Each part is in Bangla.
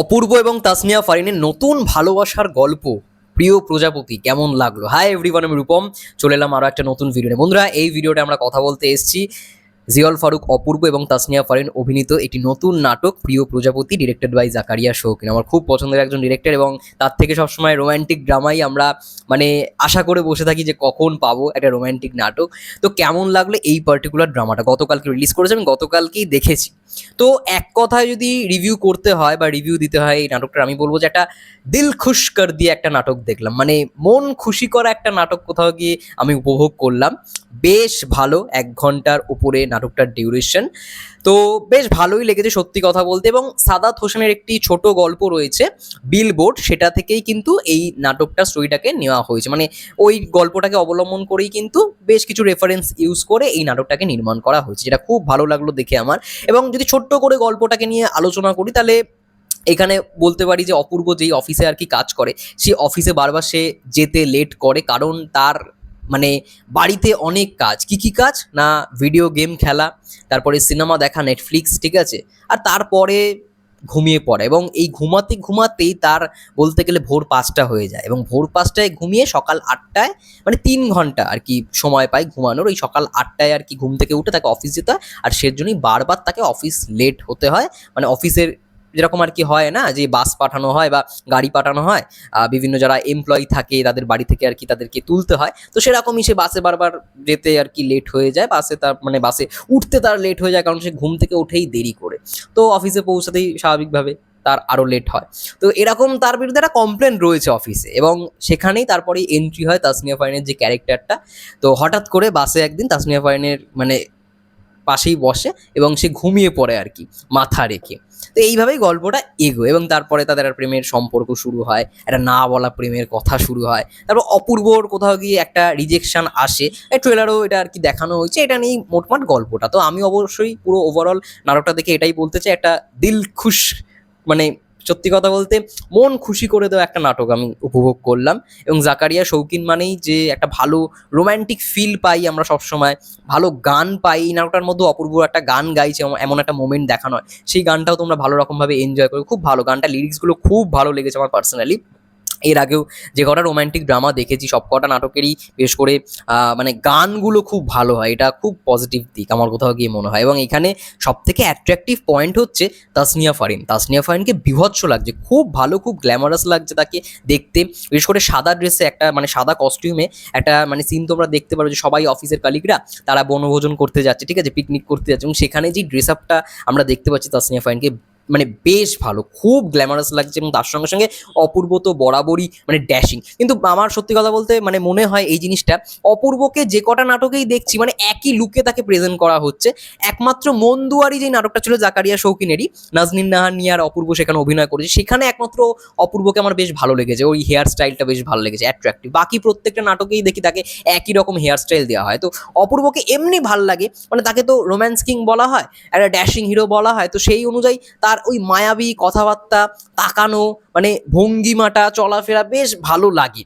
অপূর্ব এবং তাসনিয়া ফারিনের নতুন ভালোবাসার গল্প। প্রিয় প্রজাপতি, কেমন লাগল? হাই এভরিওয়ান আমি রূপম। চলে এলাম আরও একটা নতুন ভিডিও নিয়ে। বন্ধুরা, এই ভিডিওটা আমরা কথা বলতে এসেছি জিয়ল ফারুক, অপূর্ব এবং তাসনিয়া ফারিন অভিনীত একটি নতুন নাটক, প্রিয় প্রজাপতি ডিরেক্টেড বাই জাকারিয়া শৌকিন আমার খুব পছন্দের একজন ডিরেক্টর এবং তার থেকে সবসময় রোম্যান্টিক ড্রামাই আমরা মানে আশা করে বসে থাকি যে কখন পাবো একটা রোম্যান্টিক নাটক। তো কেমন লাগল এই পার্টিকুলার ড্রামাটা গতকালকে রিলিজ করেছে, আমি গতকালকেই দেখেছি। তো এক কথায় যদি রিভিউ করতে হয় বা রিভিউ দিতে হয় এই নাটকটা আমি বলব যে একটা দিল খুশ কর দিয়ে একটা নাটক দেখলাম। মানে মন খুশি করা একটা নাটক কোথাও গিয়ে আমি উপভোগ করলাম। বেশ ভালো, এক ঘণ্টার উপরে নাটকটার ডিউরেশন তো বেশ ভালোই লেগেছে সত্যি কথা বলতে এবং সাদাত হোসেনের একটি ছোট গল্প রয়েছে, বিলবোর্ড, সেটা থেকেই কিন্তু এই নাটকটা স্টোরিটাকে নেওয়া হয়েছে। মানে ওই গল্পটাকে অবলম্বন করেই কিন্তু বেশ কিছু রেফারেন্স ইউজ করে এই নাটকটাকে নির্মাণ করা হয়েছে, যেটা খুব ভালো লাগল দেখে আমার। এবং যদি ছোট্ট করে গল্পটাকে নিয়ে আলোচনা করি, তাহলে এখানে বলতে পারি যে অপূর্ব যেই অফিসে আর কি কাজ করে সেই অফিসে বারবার সে যেতে লেট করে, কারণ তার মানে বাড়িতে অনেক কাজ। কি কি কাজ? না ভিডিও গেম খেলা, তারপরে সিনেমা দেখা নেটফ্লিক্স ঠিক আছে? আর তারপরে ঘুমিয়ে পড়ে এবং এই ঘুমাতে ঘুমাতেই তার বলতে গেলে ভোর পাঁচটা হয়ে যায় এবং ভোর পাঁচটায় ঘুমিয়ে সকাল আটটায় মানে তিন ঘণ্টা আর কি সময় পায় ঘুমানোর। ওই সকাল আটটায় আর কি ঘুম থেকে উঠে তাকে অফিস যেতে হয় আর সেজন্যই বারবার তাকে অফিস লেট হতে হয়। মানে অফিসের যেরকম আর কি হয় না যে বাস পাঠানো হয় বা গাড়ি পাঠানো হয় বিভিন্ন যারা এমপ্লয়ি থাকে তাদের বাড়ি থেকে আর কি তাদেরকে তুলতে হয়। তো সেরকমই সে বাসে বারবার যেতে আর কি লেট হয়ে যায়, বাসে তার মানে বাসে উঠতে তার লেট হয়ে যায় কারণ সে ঘুম থেকে উঠেই দেরি করে। তো অফিসে পৌঁছাতেই স্বাভাবিকভাবে তার আরও লেট হয়। তো এরকম তার বিরুদ্ধে একটা কমপ্লেন রয়েছে অফিসে এবং সেখানেই তারপরে এন্ট্রি হয় তাসনিয়া ফাইনের যে ক্যারেক্টারটা তো হঠাৎ করে বাসে একদিন তাসনিয়া ফাইনের মানে পাশেই বসে এবং সে ঘুমিয়ে পড়ে আর কি, মাথা রেখে। তো এইভাবেই গল্পটা এগো এবং তারপরে তাদের আর প্রেমের সম্পর্ক শুরু হয়, একটা না বলা প্রেমের কথা শুরু হয়। তারপর অপূর্বর কোথাও গিয়ে একটা রিজেকশন আসে ট্রেলারও এটা আর কি দেখানো হয়েছে, এটা নিয়েই মোটমাট গল্পটা। তো আমি অবশ্যই পুরো ওভারঅল নাটকটা দেখে এটাই বলতে চাই, একটা দিল খুশ মানে সত্যি কথা বলতে মন খুশি করে দেওয়া একটা নাটক আমি উপভোগ করলাম। এবং জাকারিয়া শৌকিন মানেই যে একটা ভালো রোম্যান্টিক ফিল পাই আমরা সবসময়, ভালো গান পাই। এই নাটকটার মধ্যে অপূর্ব একটা গান গাইছে এমন- একটা মোমেন্ট দেখানো হয়। সেই গানটাও তোমরা ভালো রকমভাবে এনজয় করো। খুব ভালো গানটা লিরিক্সগুলো খুব ভালো লেগেছে আমার পার্সোনালি এর আগেও যে কটা রোম্যান্টিক ড্রামা দেখেছি, সব কটা নাটকেরই বেশ করে মানে গানগুলো খুব ভালো হয়। এটা খুব পজিটিভ দিক আমার কোথাও গিয়ে মনে হয়। এবং এখানে সব থেকে অ্যাট্রাকটিভ পয়েন্ট হচ্ছে তাসনিয়া ফারিন। তাসনিয়া ফারিনকে বিভৎস লাগছে, খুব ভালো, খুব গ্ল্যামারাস লাগছে তাকে দেখতে। বিশেষ করে সাদা ড্রেসে একটা মানে সাদা কস্টিউমে একটা মানে সিন তোমরা দেখতে পারো যে সবাই অফিসের কালিকরা তারা বনভোজন করতে যাচ্ছে, ঠিক আছে? পিকনিক করতে যাচ্ছে। এবং সেখানে যে ড্রেস আপটা আমরা দেখতে পাচ্ছি তাসনিয়া ফারিনকে মানে বেশ ভালো, খুব গ্ল্যামারাস লাগছে এবং তার সঙ্গে সঙ্গে অপূর্ব তো বরাবরই মানে ড্যাশিং কিন্তু আমার সত্যি কথা বলতে মানে মনে হয় এই জিনিসটা অপূর্বকে যে কটা নাটকেই দেখছি মানে একই লুকে তাকে প্রেজেন্ট করা হচ্ছে। একমাত্র মন্দুয়ারি যে নাটকটা ছিল জাকারিয়া শৌকিনেরই নাজনীন নাহার নিয়ে আর অপূর্ব সেখানে অভিনয় করেছে, সেখানে একমাত্র অপূর্বকে আমার বেশ ভালো লেগেছে। ওই হেয়ার স্টাইলটা বেশ ভালো লেগেছে অ্যাট্রাক্টিভ বাকি প্রত্যেকটা নাটকেই দেখি তাকে একই রকম হেয়ার স্টাইল দেওয়া হয়। তো অপূর্বকে এমনি ভালো লাগে মানে তাকে তো রোম্যান্স কিং বলা হয়, একটা ড্যাশিং হিরো বলা হয়, তো সেই অনুযায়ী তার ওই মায়াবী কথাবার্তা তাকানো মানে ভঙ্গিমাটা চলাফেরা বেশ ভালো লাগে।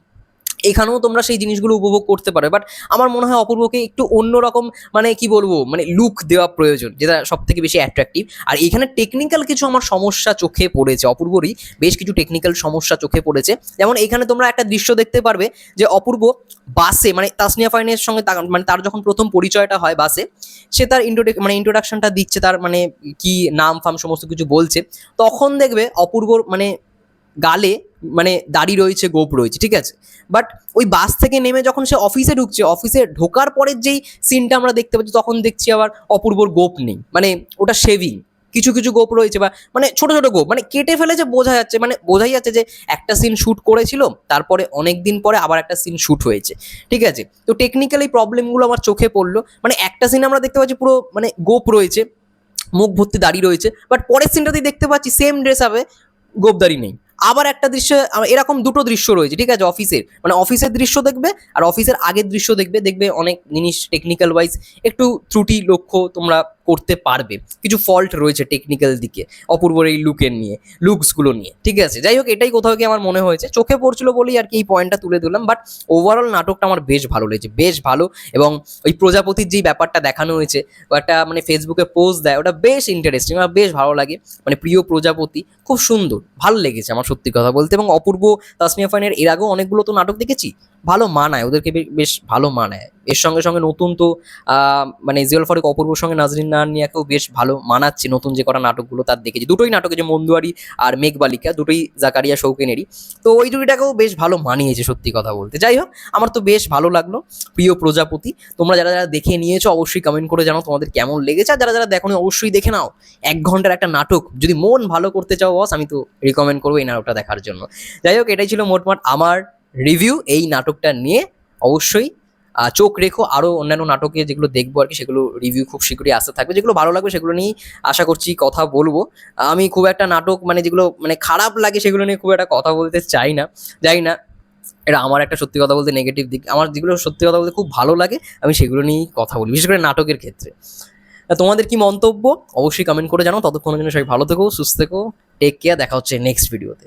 এখানেও তোমরা সেই জিনিসগুলো উপভোগ করতে পারো। বাট আমার মনে হয় অপূর্বকে একটু অন্যরকম মানে কি বলব মানে লুক দেওয়া প্রয়োজন, যেটা সব থেকে বেশি অ্যাট্রাকটিভ আর এখানে টেকনিক্যাল কিছু আমার সমস্যা চোখে পড়েছে, অপূর্বরই বেশ কিছু টেকনিক্যাল সমস্যা চোখে পড়েছে। যেমন এখানে তোমরা একটা দৃশ্য দেখতে পারবে যে অপূর্ব বাসে মানে তাসনিয়া ফাইনের সঙ্গে মানে তার যখন প্রথম পরিচয়টা হয় বাসে, সে তার ইন্ট্রোডে মানে ইন্ট্রোডাকশনটা দিচ্ছে, তার মানে কি নাম ফাম সমস্ত কিছু বলছে। তখন দেখবে অপূর্বর মানে গালে মানে দাড়ি রয়েছে, গোপ রয়েছে, ঠিক আছে? বাট ওই বাস থেকে নেমে যখন সে অফিসে ঢুকছে অফিসে ঢোকার পরের যেই সিনটা আমরা দেখতে পাচ্ছি, তখন দেখছি আবার অপূর্বর গোপ নেই। মানে ওটা শেভিং কিছু কিছু গোপ রয়েছে বা মানে ছোট ছোট গোপ। মানে কেটে ফেলেছে, বোঝা যাচ্ছে মানে বোঝাই যাচ্ছে যে একটা সিন শ্যুট করেছিল, তারপরে অনেক দিন পরে আবার একটা সিন শ্যুট হয়েছে, ঠিক আছে? তো টেকনিক্যাল প্রবলেমগুলো আমার চোখে পড়ল। মানে একটা সিন আমরা দেখতে পাচ্ছি পুরো মানে গোপ রয়েছে, মুখ ভর্তি দাড়ি রয়েছে বাট পরের সিনটাতেই দেখতে পাচ্ছি সেম ড্রেস হবে গোপদারি নেই। আবার একটা দৃশ্য এরকম দুটো দৃশ্য রয়েছে, ঠিক আছে? অফিসের। মানে অফিসের দৃশ্য দেখবে, আর অফিসের আগের দৃশ্য দেখবে দেখবে অনেক জিনিস টেকনিক্যাল ওয়াইজ একটু ত্রুটি, লক্ষ্য তোমরা করতে পারবে। কিছু ফল্ট রয়েছে টেকনিক্যাল দিকে, অপূর্বর এই লুকের নিয়ে লুকসগুলো নিয়ে, ঠিক আছে? যাই হোক, এটাই কোথাও কি আমার মনে হয়েছে। চোখে পড়ছিল বলেই আর কি এই পয়েন্টটা তুলে দিলাম বাট ওভারঅল নাটকটা আমার বেশ ভালো লেগেছে, বেশ ভালো। এবং ওই প্রজাপতির যেই ব্যাপারটা দেখানো হয়েছে একটা মানে ফেসবুকে পোস্ট দেয়, ওটা বেশ ইন্টারেস্টিং আমার বেশ ভালো লাগে। মানে প্রিয় প্রজাপতি, খুব সুন্দর, ভালো লেগেছে আমার সত্যি কথা বলতে। এবং অপূর্ব তাসনিয়া ফাইনের এর আগেও অনেকগুলো তো নাটক দেখেছি, ভালো মানায়, ওদেরকে বেশ ভালো মানায়। এর সঙ্গে সঙ্গে নতুন তো মানে জিয়াল ফারুক অপূর্বর সঙ্গে নাজরিন নানিয়াকেও বেশ ভালো মানাচ্ছে নতুন যে কটা নাটকগুলো তার দেখেছি। দুটোই নাটকে যে মন্দুয়ারি আর মেঘবালিকা দুটোই জাকারিয়া শৌকেনেরই তো ওই দুটিটাকেও বেশ ভালো মানিয়েছে সত্যি কথা বলতে। যাই হোক, আমার তো বেশ ভালো লাগল। প্রিয় প্রজাপতি, তোমরা যারা যারা দেখে নিয়েছো অবশ্যই কমেন্ট করে জানাও তোমাদের কেমন লেগেছে। আর যারা যারা দেখো অবশ্যই দেখে নাও। এক ঘণ্টার একটা নাটক। যদি মন ভালো করতে চাও বস আমি তো রিকমেন্ড করব এই নাটকটা দেখার জন্য। যাই হোক, এটাই ছিল মোটমাট আমার রিভিউ এই নাটকটা নিয়ে। অবশ্যই চোখ রেখো। আরও অন্যান্য নাটকে যেগুলো দেখব আর কি, সেগুলো রিভিউ খুব শীঘ্রই আসতে থাকবে। যেগুলো ভালো লাগবে সেগুলো নিয়েই আশা করছি কথা বলব। আমি খুব একটা নাটক মানে যেগুলো মানে খারাপ লাগে সেগুলো নিয়ে খুব একটা কথা বলতে চাই না। যাই না, এটা আমার একটা সত্যি কথা বলতে নেগেটিভ দিক। আমার যেগুলো সত্যি কথা বলতে খুব ভালো লাগে, আমি সেগুলো নিয়েই কথা বলি, বিশেষ করে নাটকের ক্ষেত্রে। তোমাদের কি মন্তব্য? অবশ্যই কমেন্ট করে জানাও। ততক্ষণের জন্য সবাই ভালো থেকো, সুস্থ থেকো। টেক কেয়ার দেখা হচ্ছে নেক্সট ভিডিওতে